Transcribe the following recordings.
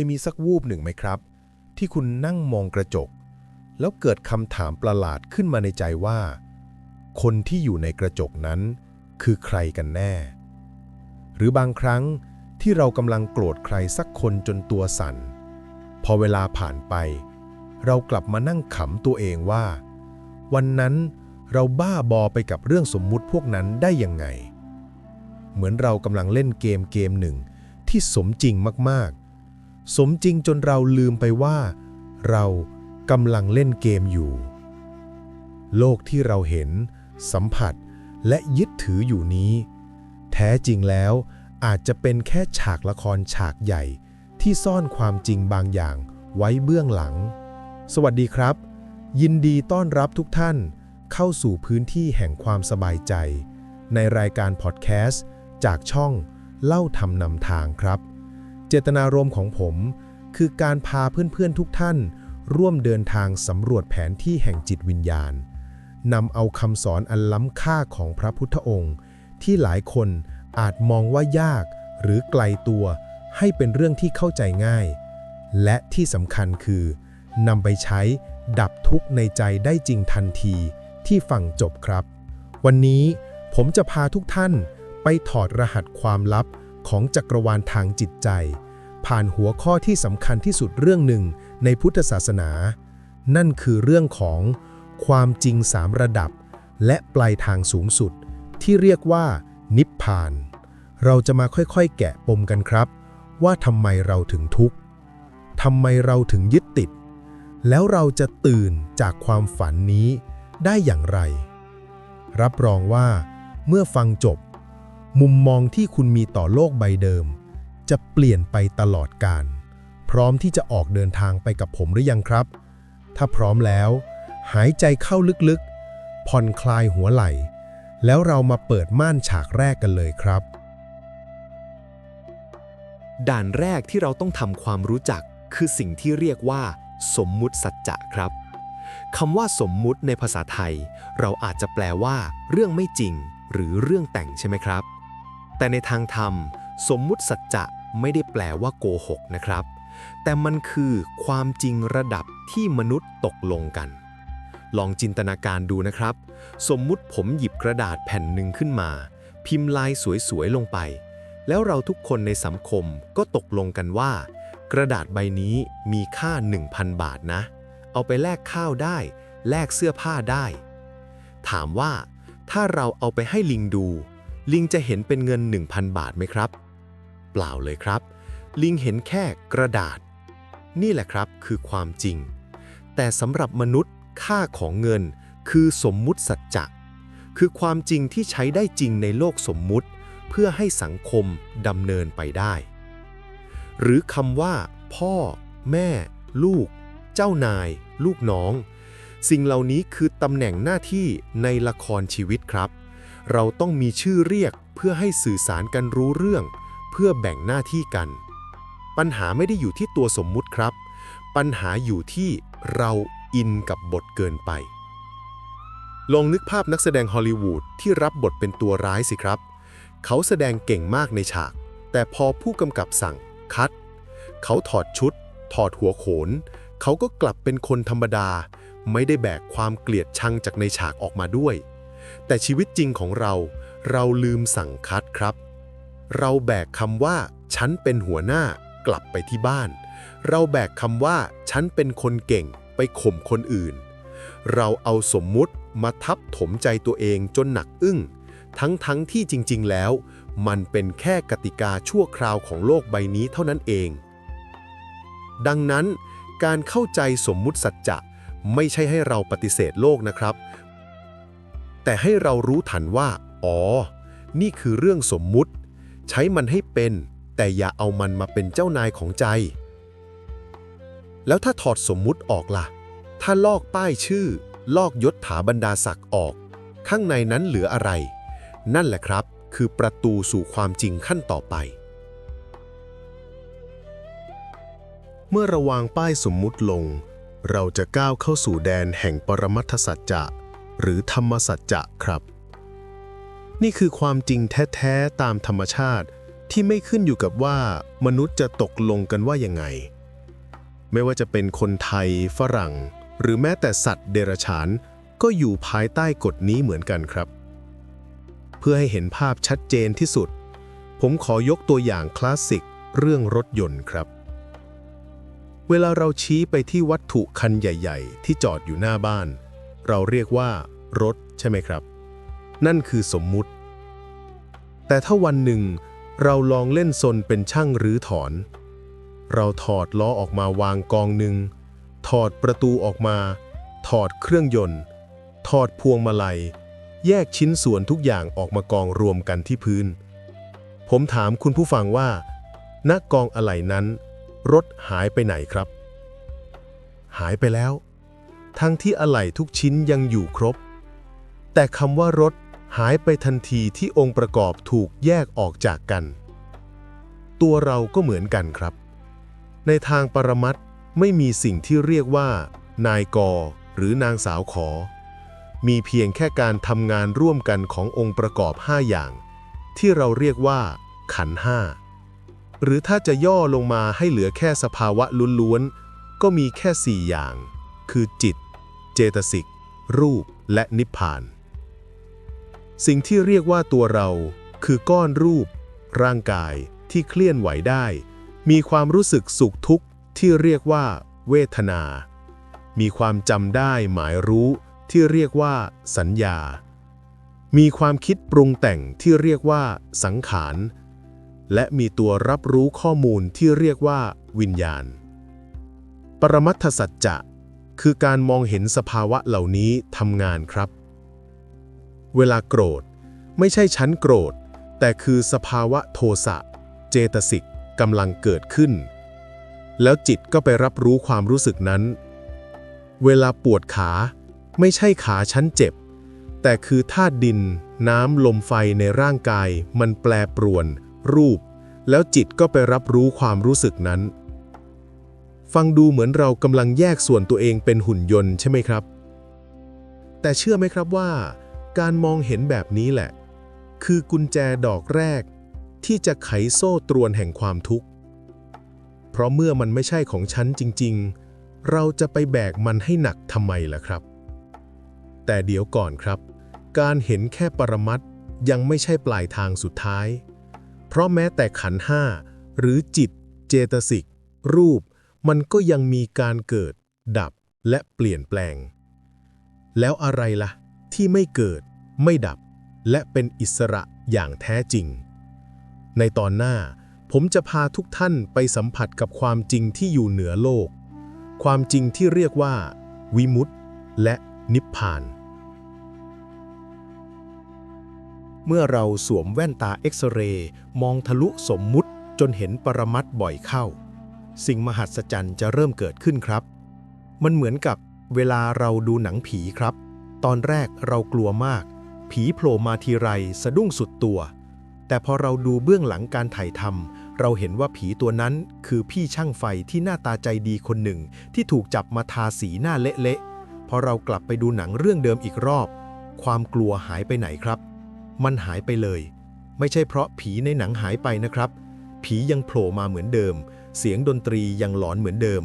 ยมีสักวูบหนึ่งไหมครับ ที่คุณนั่งมองกระจก แล้วเกิดคำถามประหลาดขึ้นมาในใจว่า คนที่อยู่ในกระจกนั้น คือใครกันแน่ หรือบางครั้งที่เรากำลังโกรธใครสักคนจนตัวสั่น พอเวลาผ่านไป เรากลับมานั่งขำตัวเองว่า วันนั้นเราบ้าบอไปกับเรื่องสมมุติพวกนั้นได้ยังไง เหมือนเรากำลังเล่นเกมเกมหนึ่งที่สมจริงมาก สมจริงจนเราลืมไปว่า เรากำลังเล่นเกมอยู่ โลกที่เราเห็น สัมผัสและยึดถืออยู่นี้ แท้จริงแล้วอาจจะเป็นแค่ฉากละครฉากใหญ่ ที่ซ่อนความจริงบางอย่างไว้เบื้องหลัง สวัสดีครับ ยินดีต้อนรับทุกท่านเข้าสู่พื้นที่แห่งความสบายใจ ในรายการพอดแคสต์จากช่องเล่าทำนำทางครับ เจตนารมณ์ของผม คือการพาเพื่อนๆทุกท่าน ร่วมเดินทางสำรวจแผนที่แห่งจิตวิญญาณนำเอาคำสอนอันล้ำค่าของพระพุทธองค์ ที่หลายคนอาจมองว่ายากหรือไกลตัวให้เป็นเรื่องที่เข้าใจง่าย และที่สำคัญคือนำไปใช้ดับทุกข์ในใจได้จริงทันทีที่ฟังจบครับ วันนี้ผมจะพาทุกท่านไปถอดรหัสความลับ ของจักรวาลทางจิตใจ ผ่านหัวข้อที่สำคัญที่สุดเรื่องหนึ่งในพุทธศาสนา นั่นคือเรื่องของความจริงสามระดับ และปลายทางสูงสุด ที่เรียกว่า นิพพาน เราจะมาค่อยๆ แกะปมกันครับ ว่าทำไมเราถึงทุกข์ทำไมเราถึงยึดติด แล้วเราจะตื่นจากความฝันนี้ได้อย่างไร รับรองว่าเมื่อฟังจบ มุมมองที่คุณมีต่อโลกใบเดิม จะเปลี่ยนไปตลอดกาลพร้อมที่จะออกเดินทางไปกับผมหรือยังครับ ถ้าพร้อมแล้ว หายใจเข้าลึกๆ ผ่อนคลายหัวไหล่ แล้วเรามาเปิดม่านฉากแรกกันเลยครับ ด่านแรกที่เราต้องทำความรู้จักคือสิ่งที่เรียกว่า สมมุติสัจจะครับคำว่าสมมุติในภาษาไทย เราอาจจะแปลว่า เรื่องไม่จริง หรือเรื่องแต่งใช่ไหมครับ แต่ในทางธรรม สมมุติสัจจะไม่ได้แปลว่าโกหกนะครับ แต่มันคือความจริงระดับที่มนุษย์ตกลงกัน ลองจินตนาการดูนะครับ สมมุติผมหยิบกระดาษแผ่นหนึ่งขึ้นมา พิมพ์ลายสวยๆลงไป แล้วเราทุกคนในสังคมก็ตกลงกันว่า กระดาษใบนี้มีค่า 1,000 บาทนะ เอาไปแลกข้าวได้ แลกเสื้อผ้าได้ ถามว่า ถ้าเราเอาไปให้ลิงดู ลิงจะเห็นเป็นเงิน 1,000 บาทไหมครับ เปล่าเลยครับ ลิงเห็นแค่กระดาษ นี่แหละครับคือความจริง แต่สำหรับมนุษย์ค่าของเงินคือสมมุติสัจจะคือความจริงที่ใช้ได้จริงในโลกสมมุติ เพื่อให้สังคมดำเนินไปได้ หรือคำว่า พ่อ แม่ ลูก เจ้านาย ลูกน้อง สิ่งเหล่านี้คือตำแหน่งหน้าที่ในละครชีวิตครับ เราต้องมีชื่อเรียกเพื่อให้สื่อสารกันรู้เรื่อง เพื่อแบ่งหน้าที่กัน ปัญหาไม่ได้อยู่ที่ตัวสมมุติครับ ปัญหาอยู่ที่เราอินกับบทเกินไป ลองนึกภาพนักแสดงฮอลลีวูดที่รับบทเป็นตัวร้ายสิครับ เขาแสดงเก่งมากในฉาก แต่พอผู้กำกับสั่งคัด เขาถอดชุด ถอดหัวโขน เขาก็กลับเป็นคนธรรมดา ไม่ได้แบกความเกลียดชังจากในฉากออกมาด้วย แต่ชีวิตจริงของเรา เราลืมสั่งคัดครับ เราแบกคำว่า ฉันเป็นหัวหน้ากลับไปที่บ้าน เราแบกคำว่า ฉันเป็นคนเก่งไปข่มคนอื่น เราเอาสมมุติมาทับถมใจตัวเองจนหนักอึ้ง ทั้งทั้งที่จริง ๆ แล้ว มันเป็นแค่กติกาชั่วคราวของโลกใบนี้เท่านั้นเอง ดังนั้น การเข้าใจสมมุติสัจจะไม่ใช่ให้เราปฏิเสธโลกนะครับ แต่ให้เรารู้ทันว่า อ๋อ นี่คือเรื่องสมมุติ ใช้มันให้เป็น แต่อย่าเอามันมาเป็นเจ้านายของใจ แล้วถ้าถอดสมมุติออกล่ะ ถ้าลอกป้ายชื่อ ลอกยศถาบรรดาศักดิ์ออก ข้างในนั้นเหลืออะไร นั่นแหละครับ คือประตูสู่ความจริงขั้นต่อไป เมื่อระวางป้ายสมมุติลง เราจะก้าวเข้าสู่แดนแห่งปรมัตถสัจจะ หรือธรรมสัจจะครับ นี่คือความจริงแท้ๆตามธรรมชาติที่ไม่ขึ้นอยู่กับว่ามนุษย์จะตกลงกันว่ายังไง ไม่ว่าจะเป็นคนไทย ฝรั่ง หรือแม้แต่สัตว์เดรัจฉาน ก็อยู่ภายใต้กฎนี้เหมือนกันครับ เพื่อให้เห็นภาพชัดเจนที่สุด ผมขอยกตัวอย่างคลาสสิกเรื่องรถยนต์ครับ เวลาเราชี้ไปที่วัตถุคันใหญ่ ๆ ที่จอดอยู่หน้าบ้าน เราเรียกว่ารถใช่ไหมครับ นั่นคือสมมุติ แต่ถ้าวันหนึ่งเราลองเล่นซนเป็นช่างรื้อถอน เราถอดล้อออกมาวางกองหนึ่ง ถอดประตูออกมา ถอดเครื่องยนต์ ถอดพวงมาลัย แยกชิ้นส่วนทุกอย่างออกมากองรวมกันที่พื้น ผมถามคุณผู้ฟังว่าณกองอะไหล่นั้น รถหายไปไหนครับ หายไปแล้ว ทั้งที่อะไหล่ทุกชิ้นยังอยู่ครบ แต่คำว่ารถหายไปทันทีที่องค์ประกอบถูกแยกออกจากกัน ตัวเราก็เหมือนกันครับ ในทางปรมัตถ์ไม่มีสิ่งที่เรียกว่า นายกหรือนางสาวขอ มีเพียงแค่การทำงานร่วมกันขององค์ประกอบ 5 อย่าง ที่เราเรียกว่า ขันห้าหรือถ้าจะย่อลงมาให้เหลือแค่สภาวะล้วนๆ ก็มีแค่ 4 อย่าง คือจิต ตสิก รูปและนิพพาน สิ่งที่เรียกว่าตัวเรา คือก้อนรูป ร่างกายที่เคลื่อนไหวได้ มีความรู้สึกสุขทุกข์ที่เรียกว่า เวทนา มีความจำได้หมายรู้ที่เรียกว่า สัญญา มีความคิดปรุงแต่งที่เรียกว่าสังขาร และมีตัวรับรู้ข้อมูลที่เรียกว่า วิญญาณ ปรมัตถสัจจะ คือการมองเห็นสภาวะเหล่านี้ทำงานครับ เวลาโกรธ ไม่ใช่ชั้นโกรธ แต่คือสภาวะโทสะ เจตสิกกำลังเกิดขึ้น แล้วจิตก็ไปรับรู้ความรู้สึกนั้น เวลาปวดขา ไม่ใช่ขาชั้นเจ็บ แต่คือธาตุดิน น้ำลมไฟในร่างกาย มันแปรปรวน รูป แล้วจิตก็ไปรับรู้ความรู้สึกนั้น ฟังดูเหมือนเรากำลังแยกส่วนตัวเองเป็นหุ่นยนต์ใช่ไหมครับ แต่เชื่อไหมครับว่า การมองเห็นแบบนี้แหละ คือกุญแจดอกแรก ที่จะไขโซ่ตรวนแห่งความทุกข์ เพราะเมื่อมันไม่ใช่ของฉันจริง ๆ เราจะไปแบกมันให้หนักทำไมล่ะครับ แต่เดี๋ยวก่อนครับ การเห็นแค่ปรมัตยังไม่ใช่ปลายทางสุดท้าย เพราะแม้แต่ขันห้าหรือจิต เจตสิก รูป มันก็ยังมีการเกิด ดับและเปลี่ยนแปลง แล้วอะไรล่ะ ที่ไม่เกิด ไม่ดับ และเป็นอิสระอย่างแท้จริง ในตอนหน้า ผมจะพาทุกท่านไปสัมผัสกับความจริงที่อยู่เหนือโลก ความจริงที่เรียกว่า วิมุตติ และนิพพาน เมื่อเราสวมแว่นตาเอ็กซเรย์มองทะลุสมมุติจนเห็นปรมัตบ่อยเข้า สิ่งมหัศจรรย์จะเริ่มเกิดขึ้นครับ มันเหมือนกับเวลาเราดูหนังผีครับ ตอนแรกเรากลัวมาก ผีโผล่มาทีไรสะดุ้งสุดตัว แต่พอเราดูเบื้องหลังการถ่ายทำเราเห็นว่าผีตัวนั้นคือพี่ช่างไฟที่หน้าตาใจดีคนหนึ่ง ที่ถูกจับมาทาสีหน้าเละๆพอเรากลับไปดูหนังเรื่องเดิมอีกรอบ ความกลัวหายไปไหนครับ มันหายไปเลย ไม่ใช่เพราะผีในหนังหายไปนะครับ ผียังโผล่มาเหมือนเดิม เสียงดนตรียังหลอนเหมือนเดิม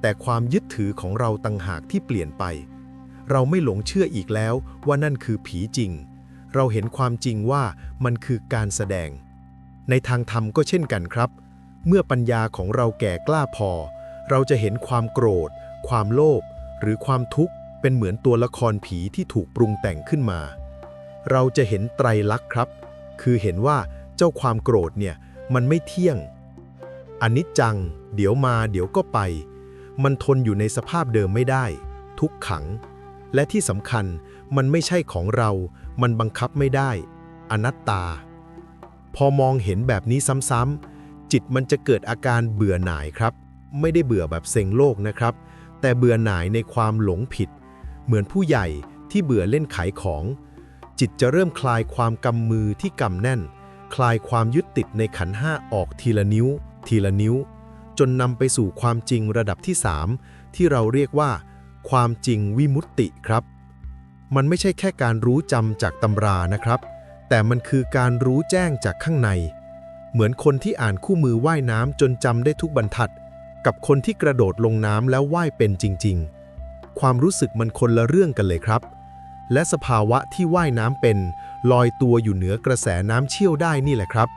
แต่ความยึดถือของเราต่างหากที่เปลี่ยนไป เราไม่หลงเชื่ออีกแล้วว่านั่นคือผีจริง เราเห็นความจริงว่ามันคือการแสดง ในทางธรรมก็เช่นกันครับ เมื่อปัญญาของเราแก่กล้าพอ เราจะเห็นความโกรธ ความโลภหรือความทุกข์เป็นเหมือนตัวละครผีที่ถูกปรุงแต่งขึ้นมา เราจะเห็นไตรลักษณ์ครับ คือเห็นว่าเจ้าความโกรธเนี่ยมันไม่เที่ยง อนิจจัง เดี๋ยวมาเดี๋ยวก็ไป มันทนอยู่ในสภาพเดิมไม่ได้ ทุกขัง และที่สำคัญมันไม่ใช่ของเรา มันบังคับไม่ได้ อนัตตา พอมองเห็นแบบนี้ซ้ำๆจิตมันจะเกิดอาการเบื่อหน่ายครับ ไม่ได้เบื่อแบบเซ็งโลกนะครับ แต่เบื่อหน่ายในความหลงผิด เหมือนผู้ใหญ่ที่เบื่อเล่นขายของ จิตจะเริ่มคลายความกำมือที่กำแน่น คลายความยึดติดในขันห้าออกทีละนิ้ว ทีละนิ้ว จนนำไปสู่ความจริงระดับที่ 3 ที่เราเรียกว่า ความจริงวิมุตติครับ มันไม่ใช่แค่การรู้จำจากตำรานะครับ แต่มันคือการรู้แจ้งจากข้างใน เหมือนคนที่อ่านคู่มือว่ายน้ำจนจำได้ทุกบรรทัด กับคนที่กระโดดลงน้ำแล้วว่ายเป็นจริง ๆ ความรู้สึกมันคนละเรื่องกันเลยครับและสภาวะที่ว่ายน้ำเป็น ลอยตัวอยู่เหนือกระแสน้ำเชี่ยวได้นี่แหละครับ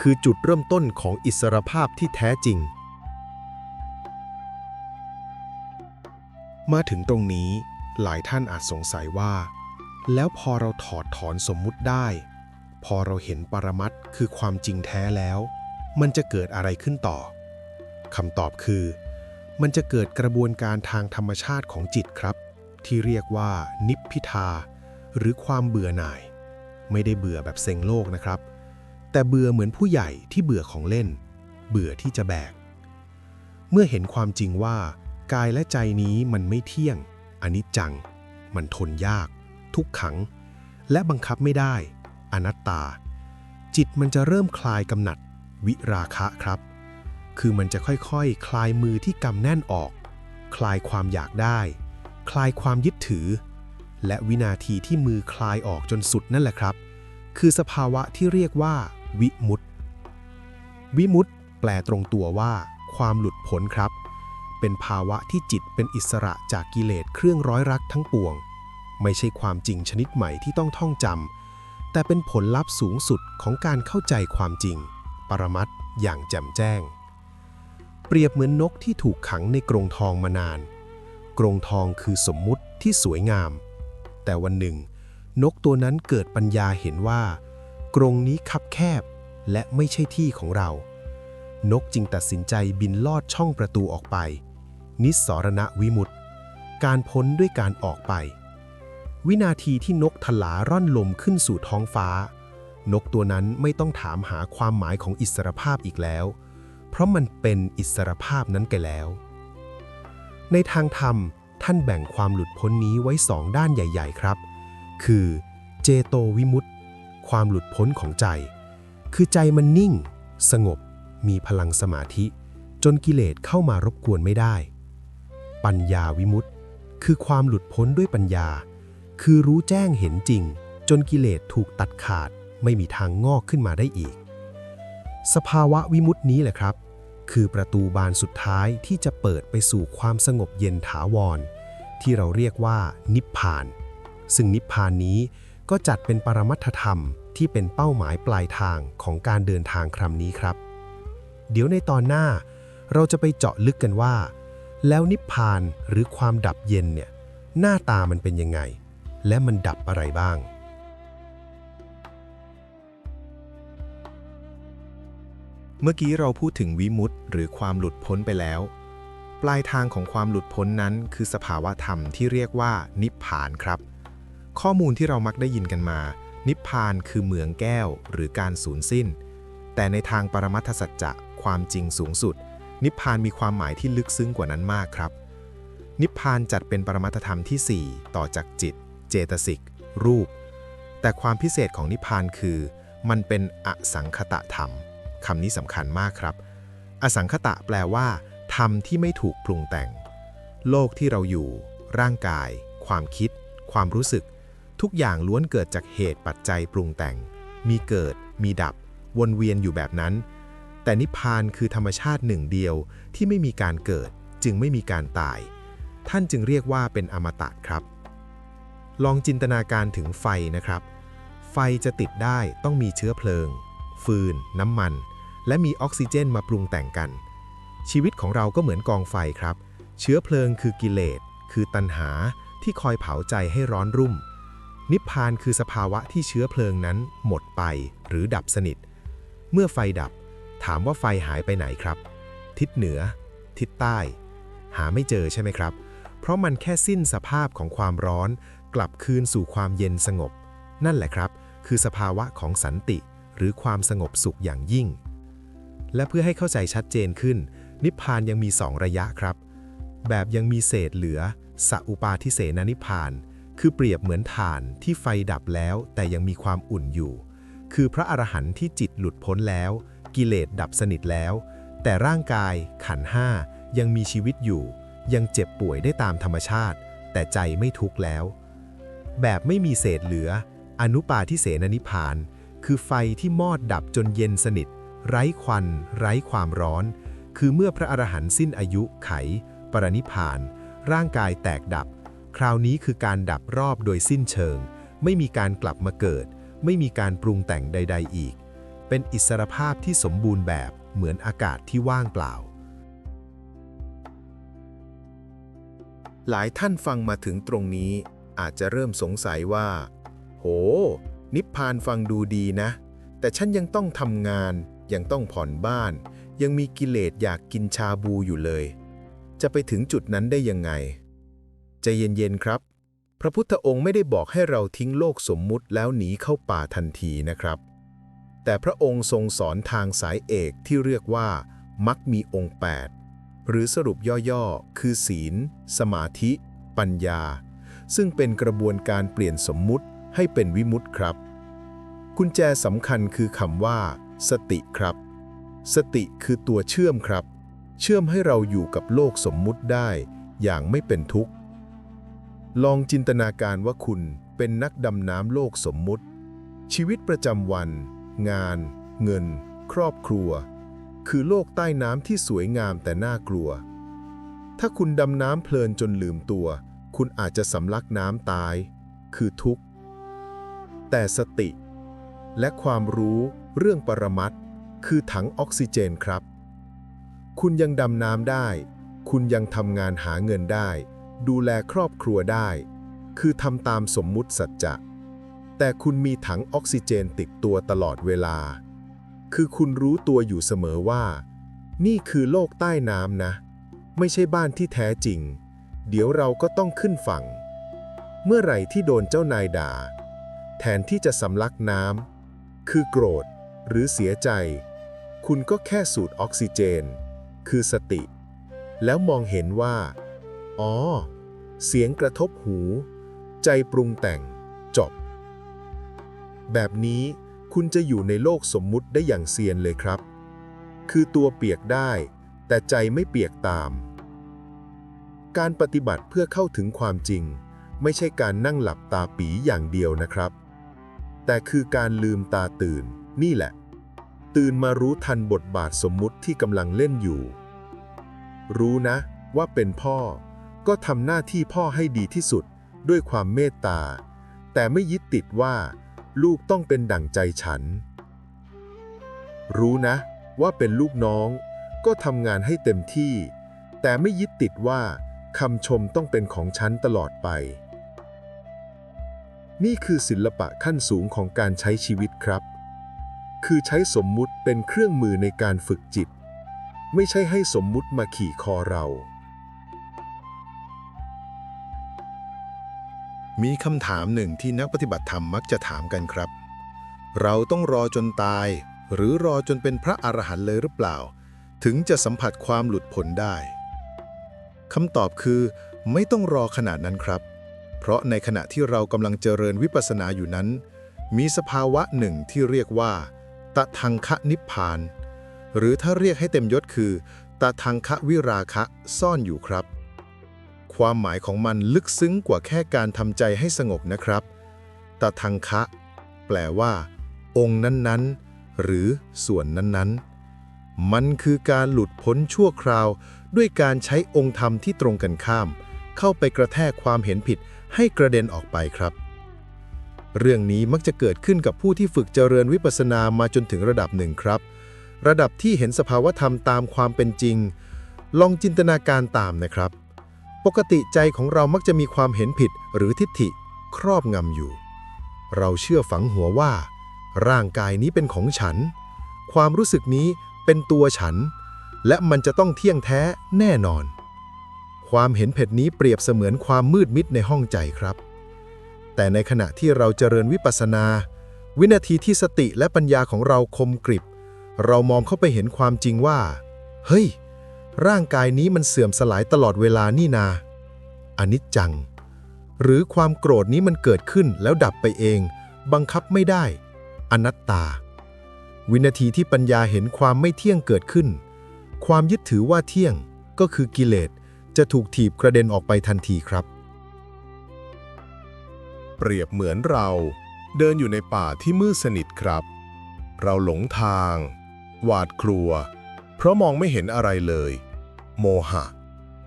คือจุดเริ่มต้นของอิสรภาพที่แท้จริง มาถึงตรงนี้หลายท่านอาจสงสัยว่า แล้วพอเราถอดถอนสมมุติได้ พอเราเห็นปรมัตถ์คือความจริงแท้แล้ว มันจะเกิดอะไรขึ้นต่อคำตอบคือ มันจะเกิดกระบวนการทางธรรมชาติของจิตครับ ที่เรียกว่านิพพิทา หรือความเบื่อหน่าย ไม่ได้เบื่อแบบเซ็งโลกนะครับ แต่เบื่อเหมือนผู้ใหญ่ที่เบื่อของเล่น เบื่อที่จะแบก เมื่อเห็นความจริงว่า กายและใจนี้มันไม่เที่ยงอนิจจัง มันทนยาก ทุกขัง และบังคับไม่ได้ อนัตตา จิตมันจะเริ่มคลายกำหนัด วิราคะครับ คือมันจะค่อยๆคคลายมือที่กำแน่นออก คลายความอยากได้ คลายความยึดถือ และวินาทีที่มือคลายออกจนสุดนั่นแหละครับ คือสภาวะที่เรียกว่า วิมุตติ วิมุตติแปลตรงตัวว่า ความหลุดพ้นครับ เป็นภาวะที่จิตเป็นอิสระจากกิเลสเครื่องร้อยรักทั้งปวง ไม่ใช่ความจริงชนิดใหม่ที่ต้องท่องจำแต่เป็นผลลัพธ์สูงสุดของการเข้าใจความจริง ปรมัตอย่างแจ่มแจ้ง เปรียบเหมือนนกที่ถูกขังในกรงทองมานาน กรงทองคือสมมุติที่สวยงาม แต่วันหนึ่ง นกตัวนั้นเกิดปัญญาเห็นว่า กรงนี้คับแคบ และไม่ใช่ที่ของเรา นกจึงตัดสินใจบินลอดช่องประตูออกไป นิสสรณวิมุตติการพ้นด้วยการออกไป วินาทีที่นกทลาร่อนลมขึ้นสู่ท้องฟ้า นกตัวนั้นไม่ต้องถามหาความหมายของอิสรภาพอีกแล้ว เพราะมันเป็นอิสรภาพนั้นไปแล้ว ในทางธรรมท่านแบ่งความหลุดพ้นนี้ไว้สองด้านใหญ่ ๆ ครับ คือ เจโตวิมุตติ ความหลุดพ้นของใจ คือใจมันนิ่ง สงบ มีพลังสมาธิ จนกิเลสเข้ามารบกวนไม่ได้ ปัญญาวิมุตติคือความหลุดพ้นด้วยปัญญา คือรู้แจ้งเห็นจริง จนกิเลสถูกตัดขาดไม่มีทางงอกขึ้นมาได้อีก สภาวะวิมุตตินี้แหละครับ คือประตูบานสุดท้ายที่จะเปิดไปสู่ความสงบเย็นถาวร ที่เราเรียกว่านิพพาน ซึ่งนิพพานนี้ก็จัดเป็นปรมัตถธรรม ที่เป็นเป้าหมายปลายทางของการเดินทางครั้งนี้ครับ เดี๋ยวในตอนหน้า เราจะไปเจาะลึกกันว่า แล้วนิพพานหรือความดับเย็นเนี่ยหน้าตามันเป็นยังไง และมันดับอะไรบ้างเมื่อกี้เราพูดถึงวิมุตติหรือความหลุดพ้นไปแล้ว ปลายทางของความหลุดพ้นนั้น คือสภาวะธรรมที่เรียกว่านิพพานครับ ข้อมูลที่เรามักได้ยินกันมา นิพพานคือเหมืองแก้วหรือการสูญสิ้น แต่ในทางปรมัตถสัจจะความจริงสูงสุด นิพพานมีความหมายที่ลึกซึ้งกว่านั้นมากครับ นิพพานจัดเป็นปรมัตถธรรมที่ 4 ต่อจากจิต เจตสิก รูป แต่ความพิเศษของนิพพานคือ มันเป็นอสังคตะธรรมคำนี้สำคัญมากครับ อสังคตะแปลว่าธรรมที่ไม่ถูกปรุงแต่ง โลกที่เราอยู่ ร่างกาย ความคิด ความรู้สึก ทุกอย่างล้วนเกิดจากเหตุปัจจัยปรุงแต่ง มีเกิด มีดับ วนเวียนอยู่แบบนั้น แต่นิพพานคือธรรมชาติหนึ่งเดียวที่ไม่มีการเกิด จึงไม่มีการตาย ท่านจึงเรียกว่าเป็นอมตะครับ ลองจินตนาการถึงไฟนะครับ ไฟจะติดได้ต้องมีเชื้อเพลิง ฟืน น้ำมัน และมีออกซิเจนมาปรุงแต่งกัน ชีวิตของเราก็เหมือนกองไฟครับ เชื้อเพลิงคือกิเลส คือตัณหาที่คอยเผาใจให้ร้อนรุ่ม นิพพานคือสภาวะที่เชื้อเพลิงนั้นหมดไปหรือดับสนิท เมื่อไฟดับ ถามว่าไฟหายไปไหนครับ ทิศเหนือ ทิศใต้ หาไม่เจอใช่ไหมครับ เพราะมันแค่สิ้นสภาพของความร้อน กลับคืนสู่ความเย็นสงบ นั่นแหละครับ คือสภาวะของสันติ หรือความสงบสุขอย่างยิ่ง และเพื่อให้เข้าใจชัดเจนขึ้น นิพพานยังมีสองระยะครับ แบบยังมีเศษเหลือสัอุปาทิเสนนิพพาน คือเปรียบเหมือนถ่านที่ไฟดับแล้วแต่ยังมีความอุ่นอยู่ คือพระอรหันต์ที่จิตหลุดพ้นแล้ว กิเลสดับสนิทแล้ว แต่ร่างกายขันห้ายังมีชีวิตอยู่ ยังเจ็บป่วยได้ตามธรรมชาติ แต่ใจไม่ทุกข์แล้ว แบบไม่มีเศษเหลือ อนุปาทิเสนนิพาน คือไฟที่มอดดับจนเย็นสนิท ไร้ควัน ไร้ความร้อน คือเมื่อพระอรหันต์สิ้นอายุไข ปรนิพาน ร่างกายแตกดับ คราวนี้คือการดับรอบโดยสิ้นเชิง ไม่มีการกลับมาเกิด ไม่มีการปรุงแต่งใด ๆ อีก เป็นอิสรภาพที่สมบูรณ์แบบเหมือนอากาศที่ว่างเปล่า หลายท่านฟังมาถึงตรงนี้ อาจจะเริ่มสงสัยว่า โห นิพพานฟังดูดีนะ แต่ฉันยังต้องทำงาน ยังต้องผ่อนบ้าน ยังมีกิเลสอยากกินชาบูอยู่เลย จะไปถึงจุดนั้นได้ยังไง ใจเย็นๆครับ พระพุทธองค์ไม่ได้บอกให้เราทิ้งโลกสมมุติแล้วหนีเข้าป่าทันทีนะครับ แต่พระองค์ทรงสอนทางสายเอกที่เรียกว่ามักมีองค์ 8 หรือสรุปย่อๆ คือศีล สมาธิ ปัญญา ซึ่งเป็นกระบวนการเปลี่ยนสมมุติให้เป็นวิมุตติครับ กุญแจสำคัญคือคำว่า สติครับ สติคือตัวเชื่อมครับ เชื่อมให้เราอยู่กับโลกสมมุติได้ อย่างไม่เป็นทุกข์ ลองจินตนาการว่าคุณเป็นนักดำน้ำโลกสมมุติ ชีวิตประจำวัน งาน เงิน ครอบครัว คือโลกใต้น้ำที่สวยงามแต่น่ากลัว ถ้าคุณดำน้ำเพลินจนลืมตัว คุณอาจจะสำลักน้ำตาย คือทุกข์ แต่สติ และความรู้เรื่องปรมัตถ์คือถังออกซิเจนครับ คุณยังดำน้ำได้ คุณยังทำงานหาเงินได้ ดูแลครอบครัวได้ คือทำตามสมมุติสัจจะ แต่คุณมีถังออกซิเจนติดตัวตลอดเวลา คือคุณรู้ตัวอยู่เสมอว่า นี่คือโลกใต้น้ำนะ ไม่ใช่บ้านที่แท้จริง เดี๋ยวเราก็ต้องขึ้นฝั่ง เมื่อไหร่ที่โดนเจ้านายด่า แทนที่จะสำลักน้ำคือโกรธหรือเสียใจ คุณก็แค่สูดออกซิเจน คือสติ แล้วมองเห็นว่า อ๋อ เสียงกระทบหู ใจปรุงแต่ง จบ แบบนี้คุณจะอยู่ในโลกสมมุติได้อย่างเซียนเลยครับ คือตัวเปียกได้ แต่ใจไม่เปียกตาม การปฏิบัติเพื่อเข้าถึงความจริง ไม่ใช่การนั่งหลับตาปีอย่างเดียวนะครับ แต่คือการลืมตาตื่น นี่แหละ ตื่นมารู้ทันบทบาทสมมุติที่กำลังเล่นอยู่ รู้นะว่าเป็นพ่อ ก็ทำหน้าที่พ่อให้ดีที่สุดด้วยความเมตตา แต่ไม่ยึดติดว่า ลูกต้องเป็นดั่งใจฉัน รู้นะ ว่าเป็นลูกน้อง ก็ทำงานให้เต็มที่ แต่ไม่ยึดติดว่าคำชมต้องเป็นของฉันตลอดไป นี่คือศิลปะขั้นสูงของการใช้ชีวิตครับ คือใช้สมมุติเป็นเครื่องมือในการฝึกจิต ไม่ใช่ให้สมมุติมาขี่คอเรา มีคำถามหนึ่งที่นักปฏิบัติธรรมมักจะถามกันครับ เราต้องรอจนตาย หรือรอจนเป็นพระอรหันต์เลยหรือเปล่า ถึงจะสัมผัสความหลุดพ้นได้คำตอบคือ ไม่ต้องรอขนาดนั้นครับ เพราะในขณะที่เรากำลังเจริญวิปัสสนาอยู่นั้น มีสภาวะหนึ่งที่เรียกว่าตะทังคะนิพพาน หรือถ้าเรียกให้เต็มยศคือตะทังคะวิราคะซ่อนอยู่ครับ ความหมายของมันลึกซึ้งกว่าแค่การทำใจให้สงบนะครับตะทังคะ แปลว่า องค์นั้นๆ หรือส่วนนั้นๆ มันคือการหลุดพ้นชั่วคราว ด้วยการใช้องค์ธรรมที่ตรงกันข้าม เข้าไปกระแทกความเห็นผิดให้กระเด็นออกไปครับ เรื่องนี้มักจะเกิดขึ้นกับผู้ที่ฝึกเจริญวิปัสสนามาจนถึงระดับหนึ่งครับ ระดับที่เห็นสภาวธรรมตามความเป็นจริง ลองจินตนาการตามนะครับ ปกติใจของเรามักจะมีความเห็นผิดหรือทิฏฐิครอบงำอยู่ เราเชื่อฝังหัวว่า ร่างกายนี้เป็นของฉัน ความรู้สึกนี้เป็นตัวฉัน และมันจะต้องเที่ยงแท้แน่นอน ความเห็นผิดนี้เปรียบเสมือนความมืดมิดในห้องใจครับ แต่ในขณะที่เราเจริญวิปัสสนา วินาทีที่สติและปัญญาของเราคมกริบ เรามองเข้าไปเห็นความจริงว่า เฮ้ย ร่างกายนี้มันเสื่อมสลายตลอดเวลานี่นาอนิจจัง หรือความโกรธนี้มันเกิดขึ้นแล้วดับไปเอง บังคับไม่ได้ อนัตตา วินาทีที่ปัญญาเห็นความไม่เที่ยงเกิดขึ้น ความยึดถือว่าเที่ยงก็คือกิเลสจะถูกถีบกระเด็นออกไปทันทีครับ เปรียบเหมือนเราเดินอยู่ในป่าที่มืดสนิทครับ เราหลงทาง หวาดกลัว เพราะมองไม่เห็นอะไรเลย โมหะ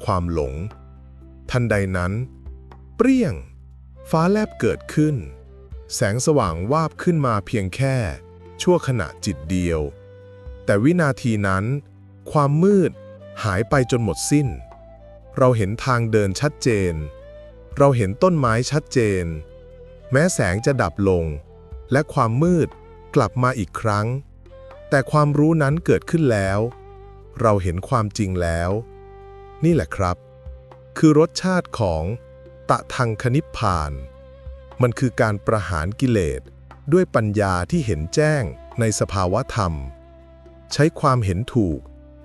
ความหลง ทันใดนั้น เปรี้ยง ฟ้าแลบเกิดขึ้น แสงสว่างวาบขึ้นมาเพียงแค่ ชั่วขณะจิตเดียว แต่วินาทีนั้น ความมืดหายไปจนหมดสิ้น เราเห็นทางเดินชัดเจน เราเห็นต้นไม้ชัดเจน แม้แสงจะดับลง และความมืดกลับมาอีกครั้ง แต่ความรู้นั้นเกิดขึ้นแล้ว เราเห็นความจริงแล้ว นี่แหละครับ คือรสชาติของตะทังคณิพพาน มันคือการประหารกิเลสด้วยปัญญาที่เห็นแจ้งในสภาวะธรรม ใช้ความเห็นถูก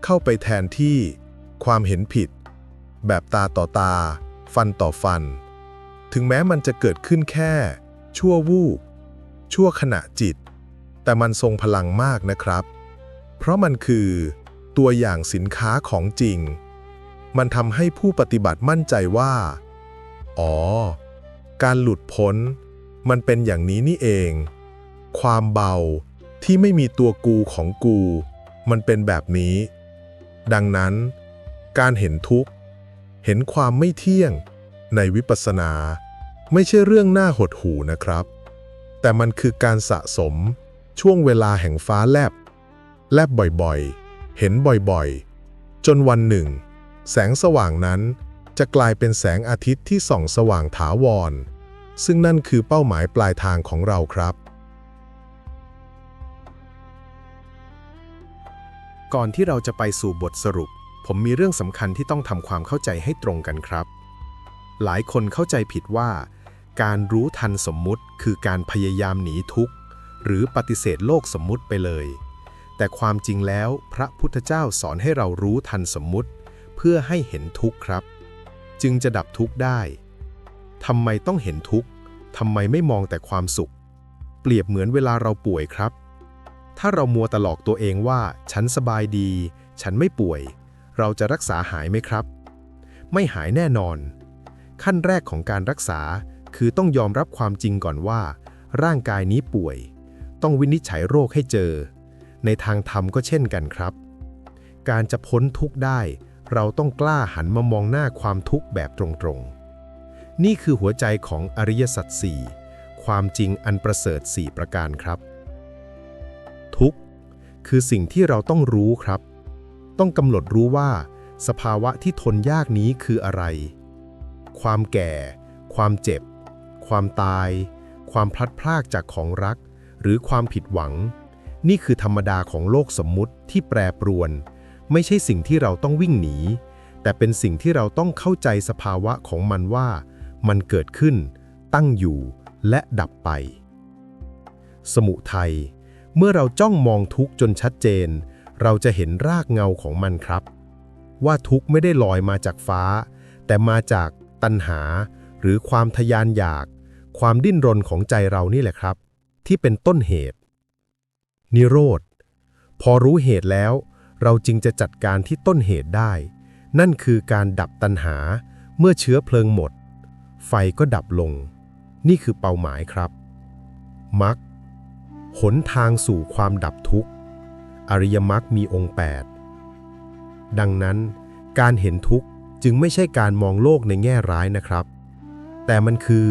เข้าไปแทนที่ความเห็นผิด แบบตาต่อตา ฟันต่อฟัน ถึงแม้มันจะเกิดขึ้นแค่ ชั่ววูบชั่วขณะจิต แต่มันทรงพลังมากนะครับ เพราะมันคือ ตัวอย่างสินค้าของจริง มันทำให้ผู้ปฏิบัติมั่นใจว่า อ๋อ การหลุดพ้น มันเป็นอย่างนี้นี่เอง ความเบาที่ไม่มีตัวกูของกู มันเป็นแบบนี้ ดังนั้น การเห็นทุกข์ เห็นความไม่เที่ยง ในวิปัสสนา ไม่ใช่เรื่องน่าหดหูนะครับ แต่มันคือการสะสมช่วงเวลาแห่งฟ้าแลบ แลบบ่อยๆ เห็นบ่อยๆ จนวันหนึ่ง แสงสว่างนั้นจะกลายเป็นแสงอาทิตย์ที่ส่องสว่างถาวร ซึ่งนั่นคือเป้าหมายปลายทางของเราครับ ก่อนที่เราจะไปสู่บทสรุป ผมมีเรื่องสำคัญที่ต้องทำความเข้าใจให้ตรงกันครับ หลายคนเข้าใจผิดว่า การรู้ทันสมมุติคือการพยายามหนีทุกข์ หรือปฏิเสธโลกสมมุติไปเลย แต่ความจริงแล้วพระพุทธเจ้าสอนให้เรารู้ทันสมมุติ เพื่อให้เห็นทุกข์ครับ จึงจะดับทุกข์ได้ทำไมต้องเห็นทุกข์ทำไมไม่มองแต่ความสุข เปรียบเหมือนเวลาเราป่วยครับ ถ้าเรามัวตลอกตัวเองว่า ฉันสบายดี ฉันไม่ป่วย เราจะรักษาหายไหมครับ ไม่หายแน่นอน ขั้นแรกของการรักษาคือต้องยอมรับความจริงก่อนว่า ร่างกายนี้ป่วย ต้องวินิจฉัยโรคให้เจอ ในทางธรรมก็เช่นกันครับ การจะพ้นทุกข์ได้ เราต้องกล้าหันมามองหน้าความทุกข์แบบตรงๆ นี่คือหัวใจของอริยสัจสี่ความจริงอันประเสริฐสี่ประการครับ ทุกข์คือสิ่งที่เราต้องรู้ครับ ต้องกำหนดรู้ว่า สภาวะที่ทนยากนี้คืออะไร ความแก่ ความเจ็บ ความตาย ความพลัดพรากจากของรัก หรือความผิดหวัง นี่คือธรรมดาของโลกสมมุติที่แปรปรวน ไม่ใช่สิ่งที่เราต้องวิ่งหนี แต่เป็นสิ่งที่เราต้องเข้าใจสภาวะของมันว่า มันเกิดขึ้น ตั้งอยู่ และดับไป สมุทัย เมื่อเราจ้องมองทุกจนชัดเจน เราจะเห็นรากเงาของมันครับ ว่าทุกไม่ได้ลอยมาจากฟ้า แต่มาจากตัณหา หรือความทยานอยาก ความดิ้นรนของใจเรานี่แหละครับ ที่เป็นต้นเหตุ นิโรธ พอรู้เหตุแล้ว เราจึงจะจัดการที่ต้นเหตุได้ นั่นคือการดับตัณหา เมื่อเชื้อเพลิงหมด ไฟก็ดับลง นี่คือเป้าหมายครับมรรคหนทางสู่ความดับทุกข์ อริยมรรคมีองค์ 8 ดังนั้น การเห็นทุกข์จึงไม่ใช่การมองโลกในแง่ร้ายนะครับ แต่มันคือ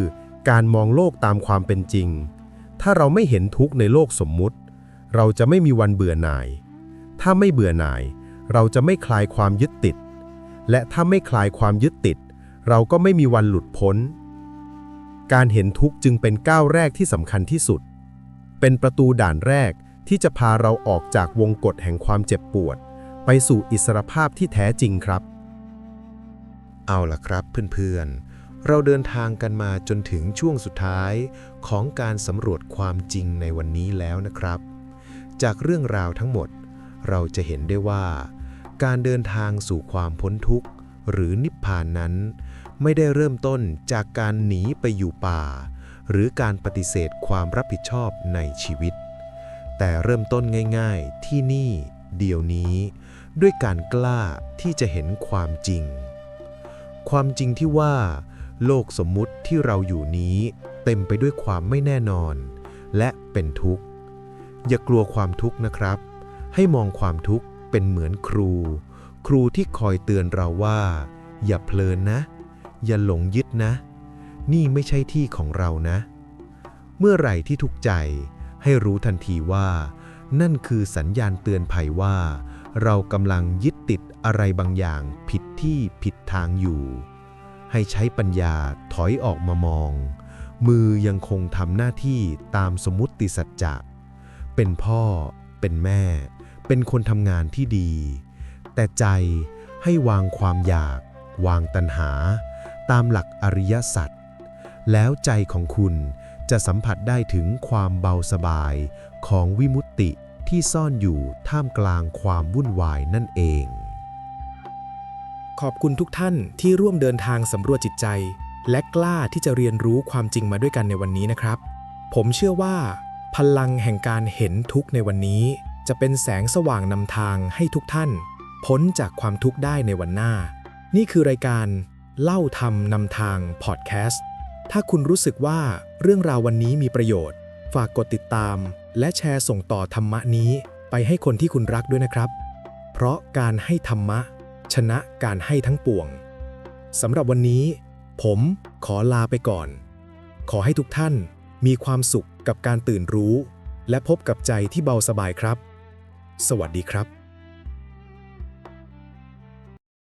การมองโลกตามความเป็นจริง ถ้าเราไม่เห็นทุกข์ในโลกสมมุติ เราจะไม่มีวันเบื่อหน่าย ถ้าไม่เบื่อหน่าย เราจะไม่คลายความยึดติด และถ้าไม่คลายความยึดติด เราก็ไม่มีวันหลุดพ้น การเห็นทุกข์จึงเป็นก้าวแรกที่สำคัญที่สุด เป็นประตูด่านแรกที่จะพาเราออกจากวงกฏแห่งความเจ็บปวด ไปสู่อิสรภาพที่แท้จริงครับ เอาล่ะครับเพื่อนๆเราเดินทางกันมาจนถึงช่วงสุดท้ายของการสำรวจความจริงในวันนี้แล้วนะครับ จากเรื่องราวทั้งหมด เราจะเห็นได้ว่า การเดินทางสู่ความพ้นทุกข์ หรือนิพพานนั้น ไม่ได้เริ่มต้นจากการหนีไปอยู่ป่า หรือการปฏิเสธความรับผิดชอบในชีวิต แต่เริ่มต้นง่ายๆ ที่นี่เดี๋ยวนี้ ด้วยการกล้าที่จะเห็นความจริง ความจริงที่ว่า โลกสมมุติที่เราอยู่นี้ เต็มไปด้วยความไม่แน่นอน และเป็นทุกข์ อย่ากลัวความทุกข์นะครับ ให้มองความทุกข์เป็นเหมือนครู ครูที่คอยเตือนเราว่า อย่าเพลินนะ อย่าหลงยึดนะ นี่ไม่ใช่ที่ของเรานะ เมื่อไหร่ที่ทุกข์ใจ ให้รู้ทันทีว่า นั่นคือสัญญาณเตือนภัยว่า เรากำลังยึดติดอะไรบางอย่างผิดที่ผิดทางอยู่ ให้ใช้ปัญญาถอยออกมามอง มือยังคงทำหน้าที่ตามสมมติสัจจะ เป็นพ่อ เป็นแม่ เป็นคนทำงานที่ดี แต่ใจให้วางความอยาก วางตัณหา ตามหลักอริยสัจแล้วใจของคุณจะสัมผัสได้ถึงความเบาสบายของวิมุตติที่ซ่อนอยู่ท่ามกลางความวุ่นวายนั่นเอง ขอบคุณทุกท่านที่ร่วมเดินทางสำรวจจิตใจ และกล้าที่จะเรียนรู้ความจริงมาด้วยกันในวันนี้นะครับ ผมเชื่อว่า พลังแห่งการเห็นทุกในวันนี้ จะเป็นแสงสว่างนำทางให้ทุกท่าน พ้นจากความทุกข์ได้ในวันหน้า นี่คือรายการเล่าธรรมนำทางพอดแคสต์ ถ้าคุณรู้สึกว่าเรื่องราววันนี้มีประโยชน์ ฝากกดติดตาม และแชร์ส่งต่อธรรมะนี้ ไปให้คนที่คุณรักด้วยนะครับ เพราะการให้ธรรมะ ชนะการให้ทั้งปวงสำหรับวันนี้ ผมขอลาไปก่อน ขอให้ทุกท่าน มีความสุขกับการตื่นรู้ และพบกับใจที่เบาสบายครับ สวัสดีครับ